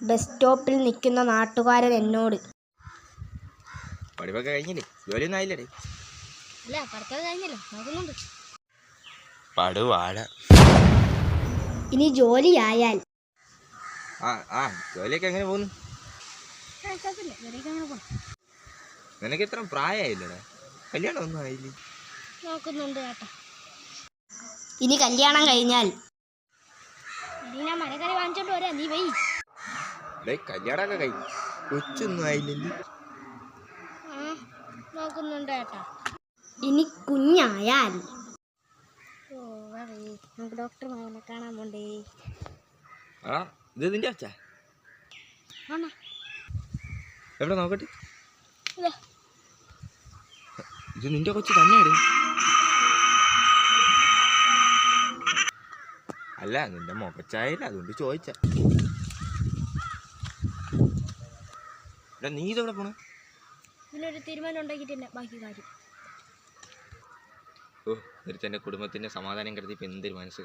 Bus സ്റ്റോപ്പിൽ നിൽക്കുന്ന നാട്ടുകാരൻ എന്നോട്. പഠിപ്പൊക്കെ കഴിഞ്ഞില്ലേ? ജോലിയൊന്നും ആയില്ലേ അല്ല പഠിത്തം കഴിഞ്ഞല്ലോ? നോക്കുന്നുണ്ട്. പടുവാട. ഇനി ജോലിയായാൽ. ആ ആ ജോലിയൊക്കെ എങ്ങനെ പോകുന്നു? നിനക്ക് ഇത്ര പ്രായമായില്ലടാ? കല്യാണം ഒന്നും ആയില്ലേ? നോക്കുന്നുണ്ട് ചേട്ടാ ഇനി കല്യാണം കഴിഞ്ഞാൽ. ഞാൻ മരക്കറി വാങ്ങിച്ചോണ്ട് വരാം. നീ വൈ. കല്യാണമൊക്കെ കഴിഞ്ഞു. കൊച്ചൊന്നും ആയില്ലെങ്കിൽ നോക്കുന്നുണ്ട് ചേട്ടാ ഇനി കുഞ്ഞായാൽ. ഓ വരേ നമുക്ക് ഡോക്ടർ മാമനെ കാണാൻ പോണ്ടേ. ആ ഇത് നിന്റെ അച്ഛാ? ആണോ? എവിടെ നോക്കട്ടെ? ഇതാ. ഇത് നിന്റെ കൊച്ചു തന്നെയാണ് അല്ല നിന്റെ മുഖച്ചായില്ല അതുകൊണ്ട് ചോദിച്ച. നീ ഇതെവിടെ പോണേ? ഇതിനൊരു തീരുമാനം ഉണ്ടാക്കിയിട്ട് ബാക്കി കാര്യം. ഓ ഒരുത്തന്റെ കുടുംബത്തിന്റെ സമാധാനം കരുതി ഇപ്പം എന്തൊരു മനസ്സ്